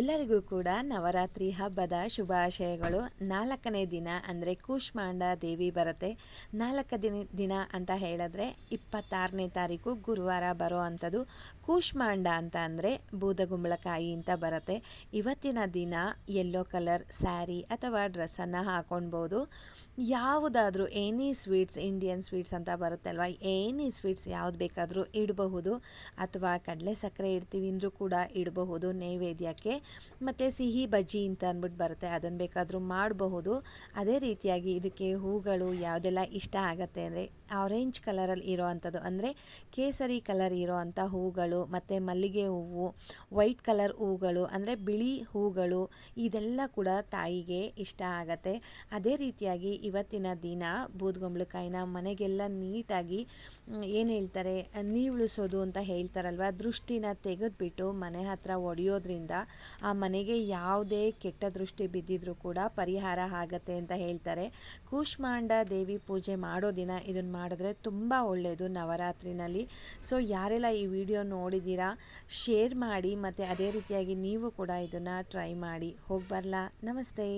ಎಲ್ಲರಿಗೂ ಕೂಡ ನವರಾತ್ರಿ ಹಬ್ಬದ ಶುಭಾಶಯಗಳು. ನಾಲ್ಕನೇ ದಿನ ಅಂದರೆ ಕೂಷ್ಮಾಂಡ ದೇವಿ ಬರುತ್ತೆ. ನಾಲ್ಕು ದಿನ ದಿನ ಅಂತ ಹೇಳಿದ್ರೆ ಇಪ್ಪತ್ತಾರನೇ ತಾರೀಕು ಗುರುವಾರ ಬರೋ ಅಂಥದ್ದು. ಕೂಷ್ಮಾಂಡ ಅಂತ ಅಂದರೆ ಬೂದಗುಂಬಳಕಾಯಿ ಅಂತ ಬರುತ್ತೆ. ಇವತ್ತಿನ ದಿನ ಯೆಲ್ಲೋ ಕಲರ್ ಸ್ಯಾರಿ ಅಥವಾ ಡ್ರೆಸ್ಸನ್ನು ಹಾಕ್ಕೊಳ್ಬೋದು ಯಾವುದಾದ್ರೂ ಏನಿ ಸ್ವೀಟ್ಸ್ ಇಂಡಿಯನ್ ಸ್ವೀಟ್ಸ್ ಅಂತ ಬರುತ್ತಲ್ವ? ಏನಿ ಸ್ವೀಟ್ಸ್ ಯಾವ್ದು ಬೇಕಾದರೂ ಇಡಬಹುದು. ಅಥವಾ ಕಡಲೆ ಸಕ್ಕರೆ ಇಡ್ತೀವಿ ಅಂದರೂ ಕೂಡ ಇಡಬಹುದು. ನೈವೇದ್ಯಕ್ಕೆ ಮತ್ತು ಸಿಹಿ ಬಜ್ಜಿ ಅಂತ ಅಂದ್ಬಿಟ್ಟು ಬರುತ್ತೆ. ಅದನ್ನು ಬೇಕಾದರೂ ಮಾಡಬಹುದು. ಅದೇ ರೀತಿಯಾಗಿ ಇದಕ್ಕೆ ಹೂಗಳು ಯಾವುದೆಲ್ಲ ಇಷ್ಟ ಆಗುತ್ತೆ ಅಂದರೆ ಆರೆಂಜ್ ಕಲರಲ್ಲಿ ಇರೋ ಅಂಥದ್ದು. ಅಂದರೆ ಕೇಸರಿ ಕಲರ್ ಇರೋ ಅಂಥ ಹೂಗಳು, ಮತ್ತು ಮಲ್ಲಿಗೆ ಹೂವು ವೈಟ್ ಕಲರ್ ಹೂಗಳು, ಅಂದರೆ ಬಿಳಿ ಹೂಗಳು, ಇದೆಲ್ಲ ಕೂಡ ತಾಯಿಗೆ ಇಷ್ಟ ಆಗತ್ತೆ. ಅದೇ ರೀತಿಯಾಗಿ ಇವತ್ತಿನ ದಿನ ಬೂದ್ಗುಂಬಳಕಾಯಿನ ಮನೆಗೆಲ್ಲ ನೀಟಾಗಿ ಏನು ಹೇಳ್ತಾರೆ ನೀವುಳಿಸೋದು ಅಂತ ಹೇಳ್ತಾರಲ್ವ? ದೃಷ್ಟಿನ ತೆಗೆದುಬಿಟ್ಟು ಮನೆ ಹತ್ರ ಒಡೆಯೋದ್ರಿಂದ ಆ ಮನೆಗೆ ಯಾವುದೇ ಕೆಟ್ಟ ದೃಷ್ಟಿ ಬಿದ್ದಿದ್ರೂ ಕೂಡ ಪರಿಹಾರ ಆಗತ್ತೆ ಅಂತ ಹೇಳ್ತಾರೆ. ಕೂಷ್ಮಾಂಡ ದೇವಿ ಪೂಜೆ ಮಾಡೋ ದಿನ ಇದನ್ನು ಮಾಡಿದ್ರೆ ತುಂಬ ಒಳ್ಳೆಯದು ನವರಾತ್ರಿನಲ್ಲಿ. ಸೊ ಯಾರೆಲ್ಲ ಈ ವಿಡಿಯೋ ನೋಡಿದ್ದೀರಾ ಶೇರ್ ಮಾಡಿ ಮತ್ತು ಅದೇ ರೀತಿಯಾಗಿ ನೀವು ಕೂಡ ಇದನ್ನು ಟ್ರೈ ಮಾಡಿ. ಹೋಗಿ ಬರಲಾ ನಮಸ್ತೆ.